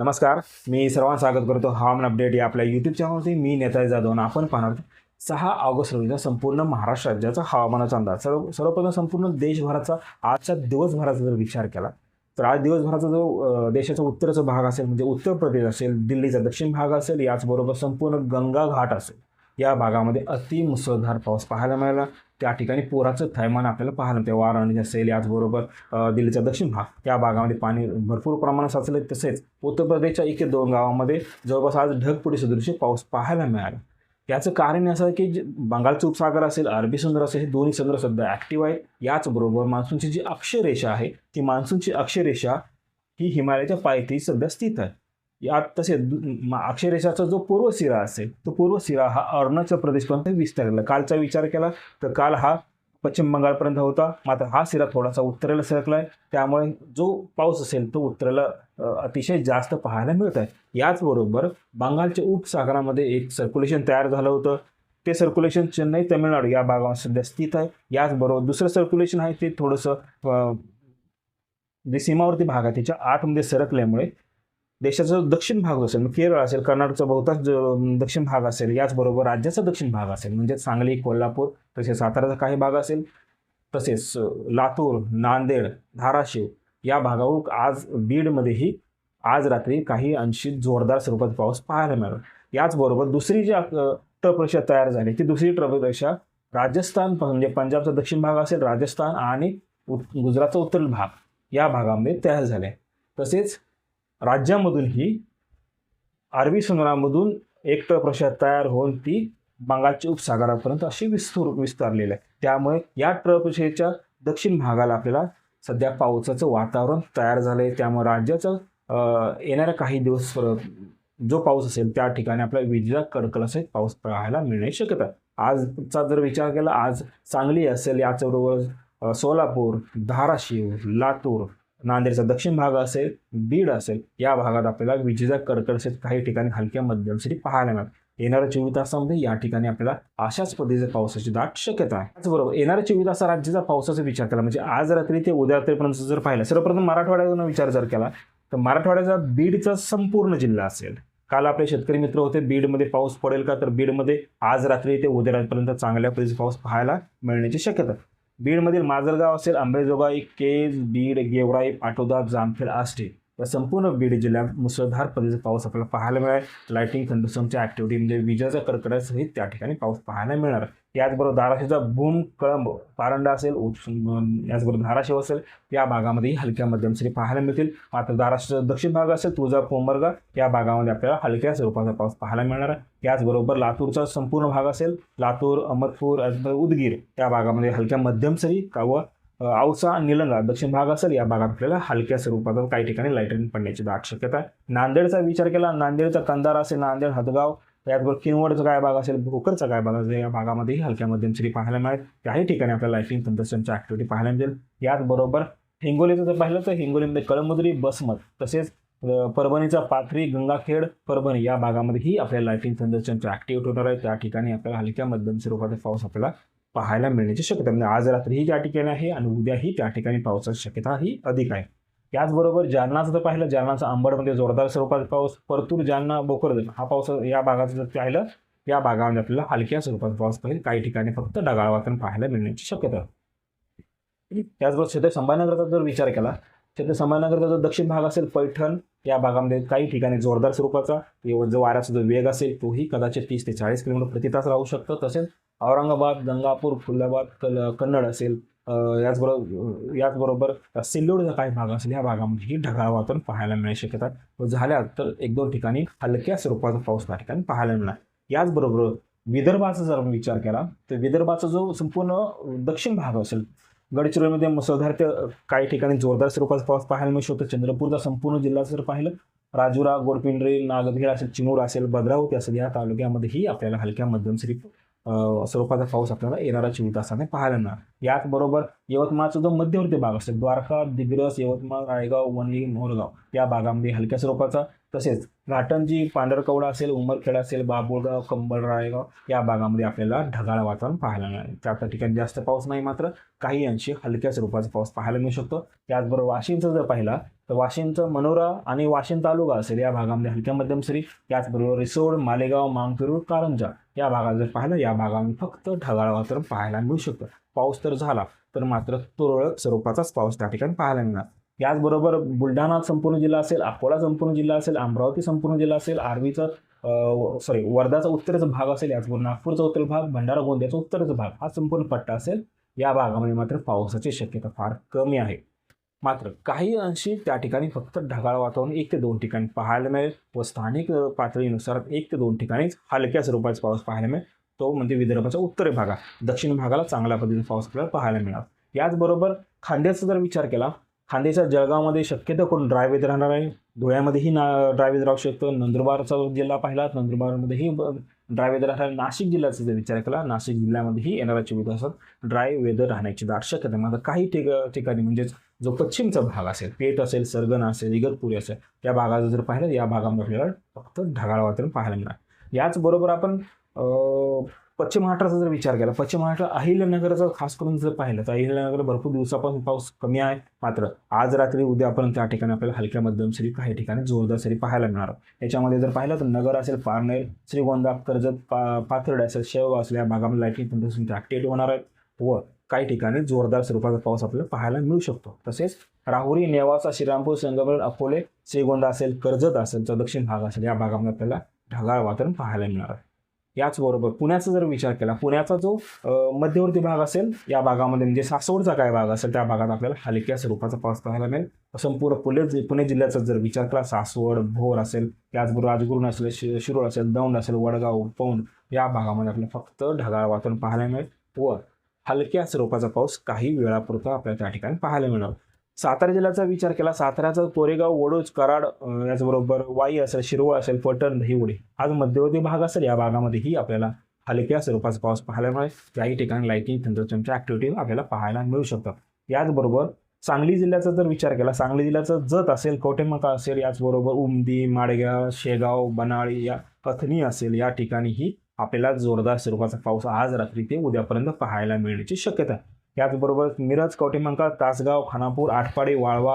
नमस्कार मी सर्वांना स्वागत करतो हवामान अपडेट या आपल्या यूट्यूब चॅनलवरती मी नेताजी जाधव आपण पाहणार सहा ऑगस्ट रोजीचा संपूर्ण महाराष्ट्र राज्याचा हवामानाचा अंदाज. सर्व सर्वप्रथम संपूर्ण देशभराचा आजच्या दिवसभराचा जर विचार केला तर आज दिवसभराचा जो देशाचा उत्तरचा भाग असेल म्हणजे उत्तर प्रदेश असेल दिल्लीचा दक्षिण भाग असेल याचबरोबर संपूर्ण गंगा घाट असेल या भागामध्ये अति मुसळधार पाऊस पाहायला मिळाला. त्या ठिकाणी पुराचं थैमान आपल्याला पाहायला मिळते. वाराणसी असेल याचबरोबर दिल्लीचा दक्षिण भाग त्या भागामध्ये पाणी भरपूर प्रमाणात साचले तसेच उत्तर प्रदेशच्या एक दोन गावामध्ये जवळपास आज ढगपुडी सदृश्य पाऊस पाहायला मिळाला. याचं कारण असं आहे की जे बंगालचं उपसागर असेल अरबी समुद्र असेल हे दोन्ही समुद्र सध्या ॲक्टिव्ह आहेत. याचबरोबर मान्सूनची जी अक्षरेषा आहे ती मान्सूनची अक्षरेषा ही हिमालयाच्या पायथी सध्या स्थित आहे. यात तसेच दु- मा- अक्षरेषाचा जो पूर्व सिरा असेल तो पूर्व सिरा हा अरुणाचल प्रदेशपर्यंत विस्तारला. कालचा विचार केला तर काल हा पश्चिम बंगालपर्यंत होता. मात्र हा सिरा थोडासा उत्तरेला सरकला आहे त्यामुळे जो पाऊस असेल तो उत्तरेला अतिशय जास्त पाहायला मिळत आहे याचबरोबर बंगालच्या उपसागरामध्ये एक सर्क्युलेशन तयार झालं होतं. ते सर्क्युलेशन चेन्नई तमिळनाडू या भागावर सध्या स्थित आहे. याचबरोबर दुसरं सर्क्युलेशन आहे ते थोडंसं जे सीमावर्ती भाग आहे त्याच्या आतमध्ये सरकल्यामुळे देशाचा जो दक्षिण भाग असेल मग केरळ असेल कर्नाटकचा बहुतांश जो दक्षिण भाग असेल याचबरोबर राज्याचा दक्षिण भाग असेल म्हणजे सांगली कोल्हापूर तसेच साताराचा काही भाग असेल तसेच लातूर नांदेड धाराशिव या भागावर आज बीडमध्येही आज रात्री काही अंशी जोरदार स्वरूपात पाऊस पाहायला मिळाला. याचबरोबर दुसरी जी अ, तयार झाली ती दुसरी टप्ररेषा राजस्थान म्हणजे पंजाबचा दक्षिण भाग असेल राजस्थान आणि गुजरातचा उत्तर भाग या भागामध्ये तयार झाले. तसेच राज्यामधूनही अरबी समुद्रामधून एक टप्ररेषा तयार होऊन ती बंगालच्या उपसागरापर्यंत अशी विस्तूर विस्तारलेली आहे. त्यामुळे या टप्ररेषेच्या दक्षिण भागाला आपल्याला सध्या पावसाचं वातावरण तयार झालं आहे त्यामुळे राज्याचं येणाऱ्या काही दिवस जो पाऊस असेल त्या ठिकाणी आपल्याला विजेचा कडकडासहित पाऊस पाहायला मिळण्याची शक्यता आजचा जर विचार केला आज सांगली असेल याचबरोबर सोलापूर धाराशिव लातूर नांदेडचा दक्षिण भाग असेल बीड असेल या भागात आपल्याला विजेचा कडकडासहित काही ठिकाणी हलक्या मध्यम सरी पाहायला मिळतात. येणाऱ्या चोवीस तासामध्ये या ठिकाणी आपल्याला अशाच पद्धतीच्या पावसाची दाट शक्यता आहे. त्याचबरोबर येणाऱ्या चोवीस तास राज्याचा पावसाचा विचार केला म्हणजे आज रात्री ते उद्या रात्रीपर्यंत जर पाहिलं सर्वप्रथम मराठवाड्यातून विचार जर केला तर मराठवाड्याचा बीडचा संपूर्ण जिल्हा असेल. काल आपले शेतकरी मित्र होते बीडमध्ये पाऊस पडेल का तर बीडमध्ये आज रात्री ते उद्या रात्रीपर्यंत चांगल्या पद्धतीचा पाऊस पाहायला मिळण्याची शक्यता बीडमधील माजलगाव असेल अंबेजोगाई केज बीड गेवराई पाटोदा जामखेड आष्टे या संपूर्ण बीड जिल्ह्यात मुसळधार पद्धतीचा पाऊस आपल्याला पाहायला मिळाला लाईटिंग थंडसमच्या ॲक्टिव्हिटीमध्ये म्हणजे विजेचा कडकडासहित त्या ठिकाणी पाऊस पाहायला मिळणार याचबरोबर धाराशिवचा भूम कळंब पारंडा असेल याचबरोबर धाराशिव असेल या भागामध्येही हलक्या मध्यम सरी पाहायला मिळतील. मात्र धाराशिवचा दक्षिण भाग असेल तुळजा कोंबरगा या भागामध्ये आपल्याला हलक्या स्वरूपाचा पाऊस पाहायला मिळणार आहे. याचबरोबर लातूरचा संपूर्ण भाग असेल लातूर अहमदपूर उदगीर या भागामध्ये हलक्या मध्यम सरी व औसा निलंगा दक्षिण भाग असेल या भागात आपल्याला हलक्या स्वरूपात काही ठिकाणी लाईटनिंग पडण्याची दाट शक्यता आहे. नांदेडचा विचार केला नांदेडचा कंदार असेल नांदेड हदगाव त्याचबरोबर किनवडचा काय भाग असेल भोकरचा काय भाग असेल या भागामध्येही हलक्या मध्यम पाहायला मिळेल. त्याही ठिकाणी आपल्याला लायटिंग तंत्रज्ञानची ॲक्टिव्हिटी पाहायला मिळेल. याचबरोबर हिंगोलीचं जर पाहिलं तर हिंगोलीमध्ये कळमुद्री बसमत तसेच परभणीचा पाथरी गंगाखेड परभणी या भागामध्येही आपल्याला लायटिंग तंत्रज्ञानची ॲक्टिव्हिटी होणार आहे त्या ठिकाणी आपल्याला हलक्या मध्यम स्वरूपाचा पाऊस आपल्याला पाहायला मिळण्याची शक्यता म्हणजे आज रात्रीही त्या ठिकाणी आहे आणि उद्याही त्या ठिकाणी पावसाची शक्यता ही अधिक आहे. याचबरोबर जालनाचं जर पाहिलं जालनाचा अंबडमध्ये जोरदार स्वरूपात पाऊस परतूर जालना बोकरदन हा पाऊस या भागाचं जर पाहिलं या भागामध्ये आपल्याला हलक्या स्वरूपात पाऊस पाहिजे काही ठिकाणी फक्त ढगाळ वातावरण पाहायला मिळण्याची शक्यता. त्याचबरोबर क्षेत्र संभाजीनगरचा जर विचार केला क्षेत्र संभाजीनगरचा जो दक्षिण भाग असेल पैठण या भागामध्ये काही ठिकाणी जोरदार स्वरूपाचा जो वाऱ्याचा जो वेग असेल तोही कदाचित तीस ते चाळीस किलोमीटर प्रति तास राहू शकतो. तसेच औरंगाबाद गंगापूर फुलाबाद कल कन्नड असेल याचबरोबर याचबरोबर सिल्लोडचा काही भाग असेल या भागामध्येही ढगाळ वातावरण पाहायला मिळण्याची शक्यता व झाल्या तर एक दोन ठिकाणी हलक्या स्वरूपाचा पाऊस त्या ठिकाणी पाहायला मिळणार. याचबरोबर विदर्भाचा जर आपण विचार केला तर विदर्भाचा जो संपूर्ण दक्षिण भाग असेल गडचिरोलीमध्ये मुसळधार ते काही ठिकाणी जोरदार स्वरूपाचा पाऊस पाहायला मिळू शकतो. चंद्रपूरचा संपूर्ण जिल्हा जर पाहिलं राजुरा गोडपिंडरी नागधीर असेल चिमूर असेल भद्रावती असेल या तालुक्यामध्येही आपल्याला हलक्या मध्यम स्वरूप स्वरूपाचा पाऊस आपल्याला येणारा चोवीस तासाने पाहायला मिळणार याचबरोबर यवतमाळचा जो मध्यवर्ती भाग असेल द्वारका दिग्रस यवतमाळ रायगाव वनली मोरगाव या भागामध्ये हलक्या स्वरूपाचा तसेच घाटंजी पांढरकवडा असेल उमरखेड असेल बाबुळगाव कंबळ रायगाव या भागामध्ये आपल्याला ढगाळ वातावरण पाहायला मिळेल. त्या त्या ठिकाणी जास्त पाऊस नाही मात्र काही अंशी हलक्या स्वरूपाचा पाऊस पाहायला मिळू शकतो. त्याचबरोबर वाशिमचा जर पाहिला तर वाशिमचं मनोरा आणि वाशिम तालुका असेल या भागामध्ये हलक्या मध्यम सरी त्याचबरोबर रिसोड मालेगाव मांगपिरूर कारंजा या भागात जर पाहिलं या भागामध्ये फक्त ढगाळ वातावरण पाहायला मिळू शकतं. पाऊस तर झाला तर मात्र तुरळक स्वरूपाचाच पाऊस त्या ठिकाणी पाहायला मिळणार. याचबरोबर बुलढाणा संपूर्ण जिल्हा असेल अकोला संपूर्ण जिल्हा असेल अमरावती संपूर्ण जिल्हा असेल आर्वीचा सॉरी वर्धाचा उत्तरेचा भाग असेल याचबरोबर नागपूरचा उत्तर भाग भंडारा गोंदियाचा उत्तरेचा भाग हा संपूर्ण पट्टा असेल. या भागामध्ये मात्र पावसाची शक्यता फार कमी आहे. मात्र काही अंशी त्या ठिकाणी फक्त ढगाळ वातावरण एक ते दोन ठिकाणी पाहायला मिळेल व स्थानिक पातळीनुसार एक ते दोन ठिकाणीच हलक्या स्वरूपाचा पाऊस पाहायला मिळेल. तो म्हणजे विदर्भाचा उत्तर भागा दक्षिण भागाला चांगल्या पद्धतीने पाऊस आपल्याला पाहायला मिळणार. याचबरोबर खांद्याचा जर विचार केला खांद्याच्या जळगावमध्ये शक्यतो करून ड्राय वेदर राहणार आहे? धुळ्यामध्येही ना ड्राय वेदर राहू शकतो. नंदुरबारचा जिल्हा पाहिला नंदुरबारमध्येही ड्राय वेदर राहणार नाशिक जिल्ह्याचा जर विचार केला नाशिक जिल्ह्यामध्येही येणाऱ्या चोवीस तासात ड्राय वेदर राहण्याची दाट शक्यता मात्र काही ठिक ठिकाणी म्हणजेच जो पश्चिमचा भाग असेल पेठ असेल सरगण असेल इगतपुरी असेल त्या भागाचं जर पाहिलं या भागामध्ये आपल्याला फक्त ढगाळ वातावरण पाहायला मिळणार. याचबरोबर आपण पश्चिम महाराष्ट्राचा जर विचार केला पश्चिम महाराष्ट्र अहिल्यानगरचा खास करून जर पाहिलं तर अहिल्यानगर भरपूर दिवसापासून पाऊस कमी आहे. मात्र आज रात्री उद्यापर्यंत त्या ठिकाणी आपल्याला हलक्या मध्यम सरी काही ठिकाणी जोरदार सरी पाहायला मिळणार. याच्यामध्ये जर पाहिलं तर नगर असेल पारनेर श्रीगोंदा कर्जत पा पाथर्ड असेल शेवगाव असेल या भागामध्ये लाईटिंग तंत्रज्ञान ॲक्टिव्हिटी होणार आहेत व काही ठिकाणी जोरदार स्वरूपाचा पाऊस आपल्याला पाहायला मिळू शकतो. तसेच राहुरी नेवासा श्रीरामपूर संगमर अकोले श्रीगोंदा असेल कर्जत असेल तर दक्षिण भाग असेल या भागामध्ये आपल्याला ढगाळ वातावरण पाहायला मिळणार आहे. याचबरोबर पुण्याचा जर विचार केला पुण्याचा जो मध्यवर्ती भाग असेल या भागामध्ये म्हणजे सासवडचा काय भाग असेल त्या भागात आपल्याला हलक्या स्वरूपाचा पाऊस पाहायला मिळेल. संपूर्ण पुणे पुणे जिल्ह्याचा जर विचार केला सासवड भोर असेल त्याचबरोबर राजगुरू असेल शि शिरोळ असेल दौंड असेल वडगाव पौंड या भागामध्ये आपल्याला फक्त ढगाळ वातावरण पाहायला मिळेल व हलक्या स्वरूपाचा पाऊस काही वेळापुरता आपल्याला त्या ठिकाणी पाहायला मिळणार. सातारा जिल्ह्याचा विचार केला साताऱ्याचा कोरेगाव वडोज कराड याचबरोबर वाई असेल शिरवळ असेल पटण दहिवडे आज मध्यवर्ती भाग असेल या भागामध्येही आपल्याला हलक्या स्वरूपाचा पाऊस पाहायला मिळेल. काही ठिकाणी लाईटिंग तंत्रज्ञानच्या ॲक्टिव्हिटी आपल्याला पाहायला मिळू शकतात. याचबरोबर सांगली जिल्ह्याचा जर विचार केला सांगली जिल्ह्याचा जत असेल कवटेमका असेल याचबरोबर उमदी माडगाव शेगाव बनाळी या कथनी असेल या ठिकाणीही आपल्याला जोरदार स्वरूपाचा पाऊस आज रात्री ते उद्यापर्यंत पाहायला मिळण्याची शक्यता आहे. याचबरोबर मिरज कवटेमंका तासगाव खानापूर आठपाडे वाळवा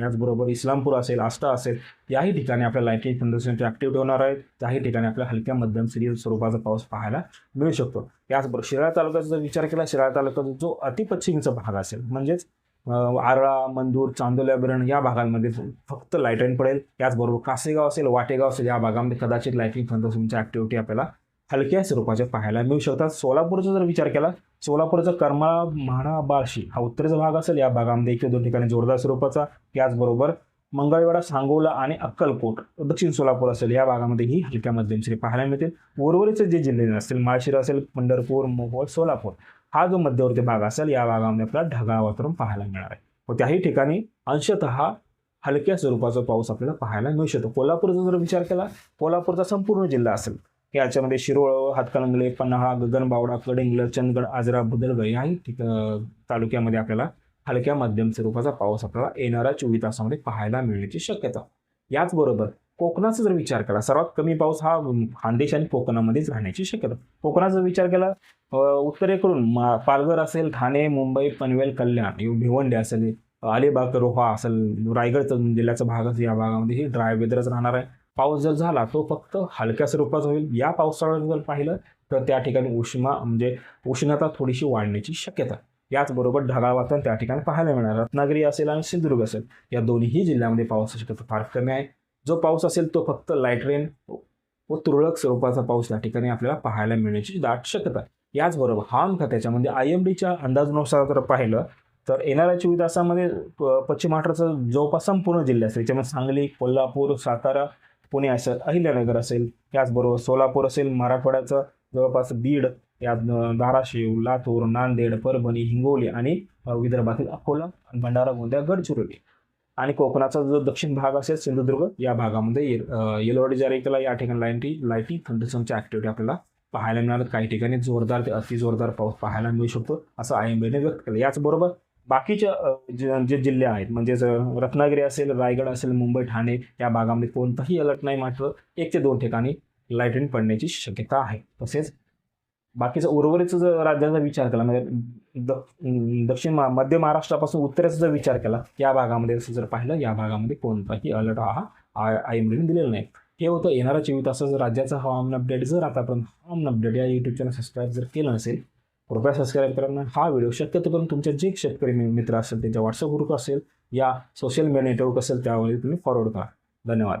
याचबरोबर इस्लामपूर असेल आष्टा असेल याही ठिकाणी आपल्या लाईटिंग तंत्रज्ञानचे ॲक्टिव्हिटी होणार आहेत त्याही ठिकाणी आपल्या हलक्या मध्यम सिरियल स्वरूपाचा पाऊस पाहायला मिळू शकतो. याचबरोबर शिराळा तालुक्याचा जर विचार केला शिराळा तालुक्याचा जो अतिपश्चिमचा भाग असेल म्हणजेच आरळा मंदूर चांदोल्याबरण या भागांमध्ये फक्त लाईटन पडेल. याचबरोबर कासेगाव असेल वाटेगाव असेल या भागामध्ये कदाचित लाईटिंग तंत्रज्ञानच्या ॲक्टिव्हिटी आपल्याला हलक्या स्वरूपाच्या पाहायला मिळू शकतात. सोलापूरचा जर विचार केला सोलापूरचा करमाळा म्हाडा बार्शी हा उत्तरेचा भाग असेल. या भागामध्ये एक दोन ठिकाणी जोरदार स्वरूपाचा. याचबरोबर मंगळवेढा सांगोला आणि अक्कलकोट दक्षिण सोलापूर असेल. या भागामध्येही हलक्या मध्यम श्री पाहायला मिळतील. उर्वरितचे जे जिल्हे असतील माळशिर असेल पंढरपूर मोहोळ सोलापूर हा जो मध्यवर्ती भाग असेल या भागामध्ये आपल्याला ढगाळ वातावरण पाहायला मिळणार आहे. व त्याही ठिकाणी अंशतः हलक्या स्वरूपाचा पाऊस आपल्याला पाहायला मिळू शकतो. कोल्हापूरचा जर विचार केला कोल्हापूरचा संपूर्ण जिल्हा असेल याच्यामध्ये शिरोळ हातकणंगले पन्हाळा गगनबावडा कडिंगल चंदगड आजरा बुदलगड याही ठिक तालुक्यामध्ये आपल्याला हलक्या मध्यम स्वरूपाचा पाऊस आपल्याला येणाऱ्या चोवीस तासामध्ये पाहायला मिळण्याची शक्यता. याचबरोबर कोकणाचा जर विचार केला सर्वात कमी पाऊस हा खानदेश आणि कोकणामध्येच राहण्याची शक्यता. कोकणाचा विचार केला उत्तरेकडून मा- पालघर असेल ठाणे मुंबई पनवेल कल्याण भिवंडी असेल अलिबाग रोहा असेल रायगड जिल्ह्याचा भाग असेल या भागामध्ये हे ड्राय वेदरच राहणार आहे. पाऊस जर झाला तो फक्त हलक्या स्वरूपाचा होईल. या पावसाळ्यात जर पाहिलं तर त्या ठिकाणी उष्मा म्हणजे उष्णता थोडीशी वाढण्याची शक्यता. याचबरोबर ढगाळ वातावरण त्या ठिकाणी पाहायला मिळणार. रत्नागिरी असेल आणि सिंधुदुर्ग असेल या दोन्ही जिल्ह्यामध्ये पावसाची शक्यता फार कमी आहे. जो पाऊस असेल तो फक्त लाइट रेन व तुरळक स्वरूपाचा पाऊस या ठिकाणी आपल्याला पाहायला मिळण्याची दाट शक्यता याचबरोबर हवामान खात्याच्या म्हणजे आय एम डीच्या अंदाजानुसार जर पाहिलं तर येणाऱ्या चोवीस तासामध्ये प- पश्चिम महाराष्ट्राचा जवळपास संपूर्ण जिल्हे असेल त्याच्यामध्ये सांगली कोल्हापूर सातारा पुणे असेल अहिल्यानगर असेल त्याचबरोबर सोलापूर असेल मराठवाड्याचं जवळपास बीड यात धाराशिव लातूर नांदेड परभणी हिंगोली आणि विदर्भातील अकोला भंडारा गोंदिया गडचिरोली. आणि कोकणाचा जो दक्षिण भाग असेल सिंधुदुर्ग या भागामध्ये ये- येलो जारी केला. या ठिकाणी लाईटी लाईटी थंडसमची ॲक्टिव्हिटी आपल्याला पाहायला मिळणार. काही ठिकाणी जोरदार ते अति जोरदार पाऊस पाहायला मिळू शकतो असं आय एम बीने व्यक्त केलं. याचबरोबर बाकीच्या जे जे जिल्हे आहेत म्हणजेच रत्नागिरी असेल रायगड असेल मुंबई ठाणे या भागामध्ये कोणताही अलर्ट नाही मात्र एक ते दोन ठिकाणी लाईटनिंग पडण्याची शक्यता आहे. तसेच बाकीचा उर्वरित जर राज्याचा विचार केला म्हणजे द दक्षिण मध्य महाराष्ट्रापासून उत्तरेचा जर विचार केला या भागामध्ये असं जर पाहिलं या भागामध्ये कोणताही अलर्ट हा आय आय एम डीने दिलेला नाही. हे होतं येणाऱ्या चोवीस तासाचं राज्याचं हवामान अपडेट जर आतापर्यंत हवामान अपडेट या यूट्यूब चॅनल सबस्क्राईब जर केलं नसेल कृपया सबस्क्राईब करा हा व्हिडिओ शक्यतो करून तुमचे जे शेतकरी मित्र असेल त्यांच्या व्हॉट्सअप ग्रुप असेल या सोशल मीडिया नेटवर्क असेल त्यावर तुम्ही फॉरवर्ड करा. धन्यवाद.